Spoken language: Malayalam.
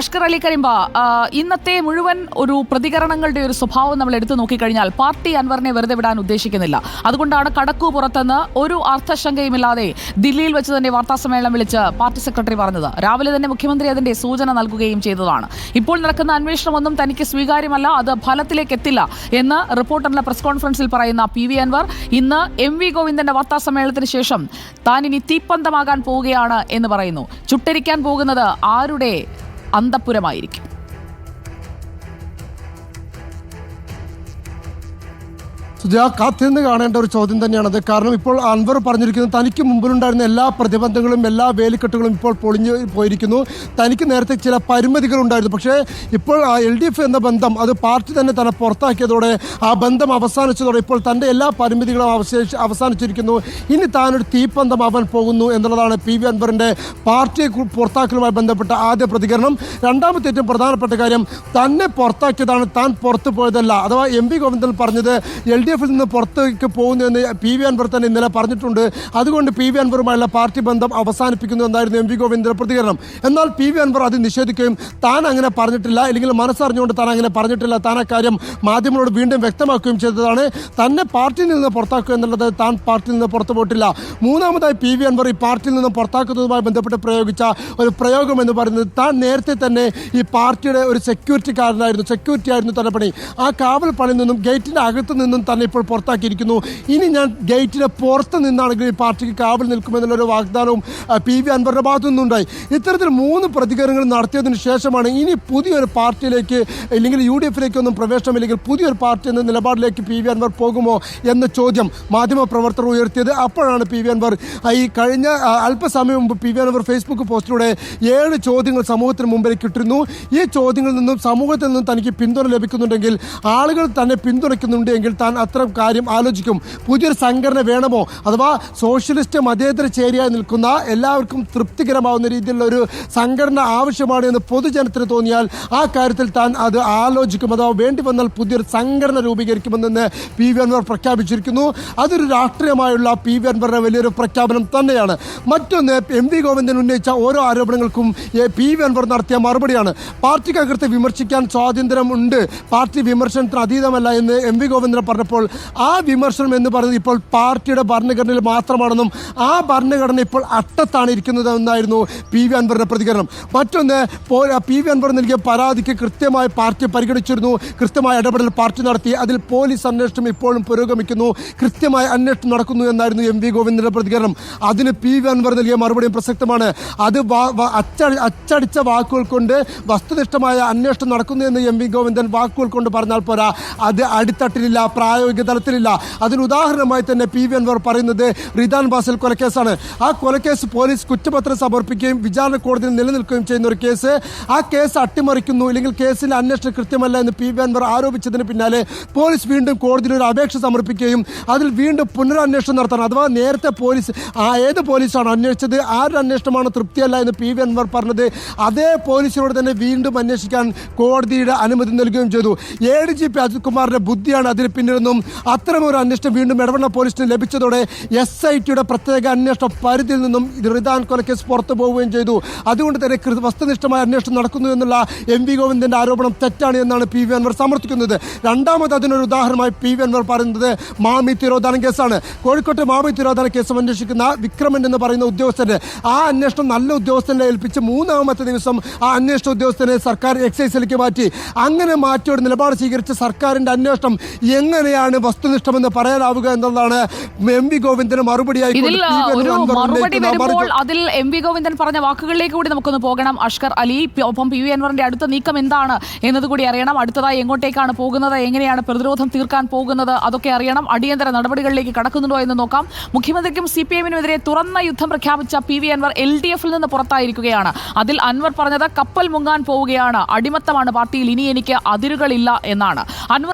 അഷ്കർ അലി കരിമ്പ ഇന്നത്തെ മുഴുവൻ ഒരു പ്രതികരണങ്ങളുടെ ഒരു സ്വഭാവം നമ്മൾ എടുത്തു നോക്കിക്കഴിഞ്ഞാൽ പാർട്ടി അൻവറിനെ വെറുതെ വിടാൻ ഉദ്ദേശിക്കുന്നില്ല. അതുകൊണ്ടാണ് കടക്കു പുറത്തെന്ന് ഒരു അർത്ഥശങ്കയുമില്ലാതെ ദില്ലിയിൽ വെച്ച് തന്നെ വാർത്താസമ്മേളനം വിളിച്ച് പാർട്ടി സെക്രട്ടറി പറഞ്ഞത്. രാവിലെ തന്നെ മുഖ്യമന്ത്രി അതിന്റെ സൂചന നൽകുകയും ചെയ്തതാണ്. ഇപ്പോൾ നടക്കുന്ന അന്വേഷണമൊന്നും തനിക്ക് സ്വീകാര്യമല്ല അത് ഫലത്തിലേക്ക് എത്തില്ല എന്ന് റിപ്പോർട്ടറിന്റെ പ്രസ് കോൺഫറൻസിൽ പറയുന്ന പി വി അൻവർ ഇന്ന് എം വി ഗോവിന്ദന്റെ വാർത്താസമ്മേളനത്തിന് ശേഷം താൻ ഇനി തീപ്പന്തമാകാൻ പോവുകയാണ് എന്ന് പറയുന്നു. ചുട്ടരിക്കാൻ പോകുന്നത് ആരുടെ അന്തപ്പുരമായിരിക്കും സുജയ കാത്തിരുന്ന് കാണേണ്ട ഒരു ചോദ്യം തന്നെയാണ് അത് കാരണം ഇപ്പോൾ അൻവർ പറഞ്ഞിരിക്കുന്നത് തനിക്ക് മുമ്പിലുണ്ടായിരുന്ന എല്ലാ പ്രതിബന്ധങ്ങളും എല്ലാ വേലിക്കെട്ടുകളും ഇപ്പോൾ പൊളിഞ്ഞു പോയിരിക്കുന്നു. തനിക്ക് നേരത്തെ ചില പരിമിതികൾ ഉണ്ടായിരുന്നു പക്ഷേ ഇപ്പോൾ ആ എൽ ഡി എഫ് എന്ന ബന്ധം അത് പാർട്ടി തന്നെ തന്നെ പുറത്താക്കിയതോടെ ആ ബന്ധം അവസാനിച്ചതോടെ ഇപ്പോൾ തന്റെ എല്ലാ പരിമിതികളും അവശേഷി അവസാനിച്ചിരിക്കുന്നു. ഇനി താനൊരു തീപ്പന്തമാവാൻ പോകുന്നു എന്നുള്ളതാണ് പി വി അൻവറിന്റെ പാർട്ടിയെ പുറത്താക്കലുമായി ബന്ധപ്പെട്ട ആദ്യ പ്രതികരണം. രണ്ടാമത്തെ ഏറ്റവും പ്രധാനപ്പെട്ട കാര്യം തന്നെ പുറത്താക്കിയതാണ് താൻ പുറത്തു പോയതല്ല. അഥവാ എം പി ഗോവിന്ദൻ പറഞ്ഞത് എൽ ഡി എഫിൽ നിന്ന് പുറത്തേക്ക് പോകുന്നു എന്ന് പി വി അൻവർ തന്നെ ഇന്നലെ പറഞ്ഞിട്ടുണ്ട്. അതുകൊണ്ട് പി വി അൻവറുമായുള്ള പാർട്ടി ബന്ധം അവസാനിപ്പിക്കുന്നു എന്നായിരുന്നു എം വി ഗോവിന്ദ്ര പ്രതികരണം. എന്നാൽ പി വി അൻവർ അത് നിഷേധിക്കുകയും താൻ അങ്ങനെ പറഞ്ഞിട്ടില്ല അല്ലെങ്കിൽ മനസ്സറിഞ്ഞുകൊണ്ട് താൻ അങ്ങനെ പറഞ്ഞിട്ടില്ല താൻ അക്കാര്യം മാധ്യമങ്ങളോട് വീണ്ടും വ്യക്തമാക്കുകയും ചെയ്തതാണ്. തന്നെ പാർട്ടിയിൽ നിന്ന് പുറത്താക്കുക എന്നുള്ളത് താൻ പാർട്ടിയിൽ നിന്ന് പുറത്തു പോയിട്ടില്ല. മൂന്നാമതായി പി വി അൻവർ ഈ പാർട്ടിയിൽ നിന്ന് പുറത്താക്കുന്നതുമായി ബന്ധപ്പെട്ട് പ്രയോഗിച്ച ഒരു പ്രയോഗം എന്ന് പറയുന്നത് താൻ നേരത്തെ തന്നെ ഈ പാർട്ടിയുടെ ഒരു സെക്യൂരിറ്റിക്കാരനായിരുന്നു സെക്യൂരിറ്റി ആയിരുന്നു തന്റെ പണി ആ കാവൽ പണിയിൽ നിന്നും ഗേറ്റിന്റെ അകത്ത് നിന്നും തന്നെ ഇപ്പോൾ പുറത്താക്കിയിരിക്കുന്നു. ഇനി ഞാൻ ഗേറ്റിന് പുറത്ത് നിന്നാണെങ്കിൽ ഈ പാർട്ടിക്ക് കാവൽ നിൽക്കുമെന്നുള്ളൊരു വാഗ്ദാനവും പി വി അൻവറിന്റെ ഭാഗത്തു നിന്നുണ്ടായി. ഇത്തരത്തിൽ മൂന്ന് പ്രതികരണങ്ങൾ നടത്തിയതിന് ശേഷമാണ് ഇനി പുതിയൊരു പാർട്ടിയിലേക്ക് അല്ലെങ്കിൽ യു ഡി എഫിലേക്കൊന്നും പ്രവേശനമില്ലെങ്കിൽ പുതിയൊരു പാർട്ടി എന്ന നിലപാടിലേക്ക് പി വി അൻവർ പോകുമോ എന്ന ചോദ്യം മാധ്യമപ്രവർത്തകർ ഉയർത്തിയത് അപ്പോഴാണ് പി വി അൻവർ. ഈ കഴിഞ്ഞ അല്പസമയം മുമ്പ് പി വി അൻവർ ഫേസ്ബുക്ക് പോസ്റ്റിലൂടെ ഏഴ് ചോദ്യങ്ങൾ സമൂഹത്തിന് മുമ്പിലേക്ക് ഇട്ടിരുന്നു ഈ ചോദ്യങ്ങളിൽ നിന്നും സമൂഹത്തിൽ നിന്നും തനിക്ക് പിന്തുണ ലഭിക്കുന്നുണ്ടെങ്കിൽ ആളുകൾ തന്നെ പിന്തുണയ്ക്കുന്നുണ്ട് എങ്കിൽ താൻ അത്തരം കാര്യം ആലോചിക്കും. പുതിയൊരു സംഘടന വേണമോ? അഥവാ സോഷ്യലിസ്റ്റ് മതേതര ചേരിയായി നിൽക്കുന്ന എല്ലാവർക്കും തൃപ്തികരമാവുന്ന രീതിയിലുള്ള ഒരു സംഘടന ആവശ്യമാണ് എന്ന് പൊതുജനത്തിന് തോന്നിയാൽ ആ കാര്യത്തിൽ താൻ അത് ആലോചിക്കും. അഥവാ വേണ്ടി വന്നാൽ പുതിയൊരു സംഘടന രൂപീകരിക്കുമെന്ന് പി വി അൻവർ പ്രഖ്യാപിച്ചിരിക്കുന്നു. അതൊരു രാഷ്ട്രീയമായുള്ള പി വി അൻവറിന്റെ വലിയൊരു പ്രഖ്യാപനം തന്നെയാണ്. മറ്റൊന്ന് എം വി ഗോവിന്ദൻ ഉന്നയിച്ച ഓരോ ആരോപണങ്ങൾക്കും പി വി അൻവർ നടത്തിയ മറുപടിയാണ്. പാർട്ടിക്കകത്ത് വിമർശിക്കാൻ സ്വാതന്ത്ര്യം ഉണ്ട് പാർട്ടി വിമർശനത്തിന് അതീതമല്ല എന്ന് എം വി ഗോവിന്ദൻ പറഞ്ഞപ്പോൾ ആ വിമർശനം എന്ന് പറയുന്നത് ഇപ്പോൾ പാർട്ടിയുടെ ഭരണഘടനയിൽ മാത്രമാണെന്നും ആ ഭരണഘടന ഇപ്പോൾ അട്ടത്താണ് ഇരിക്കുന്നത് എന്നായിരുന്നു പി വി അൻവറിന്റെ പ്രതികരണം. മറ്റൊന്ന് പോ- വി അൻവർ നൽകിയ പരാതിക്ക് കൃത്യമായി പാർട്ടി പരിഗണിച്ചിരുന്നു. കൃത്യമായ ഇടപെടൽ പാർട്ടി നടത്തി. അതിൽ പോലീസ് അന്വേഷണം ഇപ്പോഴും പുരോഗമിക്കുന്നു. കൃത്യമായ അന്വേഷണം നടക്കുന്നു എന്നായിരുന്നു എം വി ഗോവിന്ദന്റെ പ്രതികരണം. അതിന് പി വി അൻവർ നൽകിയ മറുപടിയും പ്രസക്തമാണ്. അത് അച്ചടിച്ച വാക്കുകൾ കൊണ്ട് വസ്തുനിഷ്ഠമായ അന്വേഷണം നടക്കുന്നു എന്ന് എം വി ഗോവിന്ദൻ വാക്കുകൾ കൊണ്ട് പറഞ്ഞാൽ പോരാ. അത് അടിത്തട്ടിലില്ല പ്രായോഗിക തലത്തിലില്ല. അതിന് ഉദാഹരണമായി തന്നെ പി വി അൻവർ പറയുന്നത് റിദാൻ ബാസൽ കൊലക്കേസാണ്. ആ കൊലക്കേസ് പോലീസ് കുറ്റപത്രം സമർപ്പിക്കുകയും വിചാരണ കോടതിയിൽ നിലനിൽക്കുകയും ചെയ്യുന്ന ഒരു കേസ്. ആ കേസ് അട്ടിമറിക്കുന്നു. ഇല്ലെങ്കിൽ കേസിൽ അന്വേഷണം കൃത്യമല്ല എന്ന് പി വി അൻവർ ആരോപിച്ചതിന് പിന്നാലെ പോലീസ് വീണ്ടും കോടതിയിൽ ഒരു അപേക്ഷ സമർപ്പിക്കുകയും അതിൽ വീണ്ടും പുനരന്വേഷണം നടത്തണം. അഥവാ നേരത്തെ പോലീസ് ആ ഏത് പോലീസാണ് അന്വേഷിച്ചത്? ആരുടെ അന്വേഷണമാണ് തൃപ്തിയല്ല എന്ന് പി വി അൻവർ പറഞ്ഞത്? അതേ പോലീസിനോട് തന്നെ വീണ്ടും അന്വേഷിക്കാൻ കോടതിയുടെ അനുമതി നൽകുകയും ചെയ്തു. A D G P Ajith കുമാറിന്റെ ബുദ്ധിയാണ് അതിന് പിന്നിലെന്നും അത്തരമൊരു അന്വേഷണം വീണ്ടും ഇടവണ്ണ പോലീസിന് ലഭിച്ചതോടെ എസ് ഐ ടിയുടെ പ്രത്യേക അന്വേഷണ പരിധിയിൽ നിന്നും റിദാൻ കൊലക്കേസ് പുറത്തു പോവുകയും ചെയ്തു. അതുകൊണ്ട് തന്നെ വസ്തുനിഷ്ഠമായ അന്വേഷണം നടക്കുന്നു എന്നുള്ള എം വി ഗോവിന്ദന്റെ ആരോപണം തെറ്റാണ് എന്നാണ് പി വി അൻവർ സമർത്ഥിക്കുന്നത്. രണ്ടാമത് അതിനൊരു ഉദാഹരണമായി പി വി അൻവർ പറയുന്നത് മാമി തിരോധാനം കേസാണ്. കോഴിക്കോട്ടെ മാമി തിരോധാന കേസ് അന്വേഷിക്കുന്ന വിക്രമൻ എന്ന് പറയുന്ന ഉദ്യോഗസ്ഥന് ആ അന്വേഷണം നല്ല ഉദ്യോഗസ്ഥനെ ഏൽപ്പിച്ച് മൂന്നാമത്തെ ദിവസം ആ അന്വേഷണ ഉദ്യോഗസ്ഥനെ സർക്കാർ എക്സൈസിലേക്ക് മാറ്റി. അങ്ങനെ മാറ്റിയോട് നിലപാട് സ്വീകരിച്ച സർക്കാരിന്റെ അന്വേഷണം എങ്ങനെയാണ് വസ്തുനിഷ്ഠമെന്ന് പറയാനാവുക എന്നുള്ളതാണ് എം വി ഗോവിന്ദന് മറുപടിയായി അതിൽ എം വി ഗോവിന്ദൻ പറഞ്ഞ വാക്കുകളിലേക്ക് കൂടി നമുക്കൊന്ന് പോകണം. അഷ്കർ അലി ഒപ്പം പി വി അൻവറിന്റെ അടുത്ത നീക്കം എന്താണ് എന്നതുകൂടി അറിയണം. അടുത്തതായി എങ്ങോട്ടേക്കാണ് പോകുന്നത്? എങ്ങനെയാണ് പ്രതിരോധം തീർക്കാൻ പോകുന്നത്? അതൊക്കെ അറിയണം. അടിയന്തര നടപടികളിലേക്ക് കടക്കുന്നുണ്ടോ എന്ന് നോക്കാം. മുഖ്യമന്ത്രിക്കും സി പി എമ്മിനുമെതിരെ തുറന്ന യുദ്ധം പ്രഖ്യാപിച്ച P V Anvar L D എഫിൽ നിന്ന് പുറത്തായിരിക്കുകയാണ്. അതിൽ അൻവർ പറഞ്ഞത് കപ്പൽ മുങ്ങാൻ പോവുകയാണ്. അടിമത്തമാണ് പാർട്ടിയിൽ ഇനി എനിക്ക് അതിരുകളില്ല എന്നാണ്. അൻവർ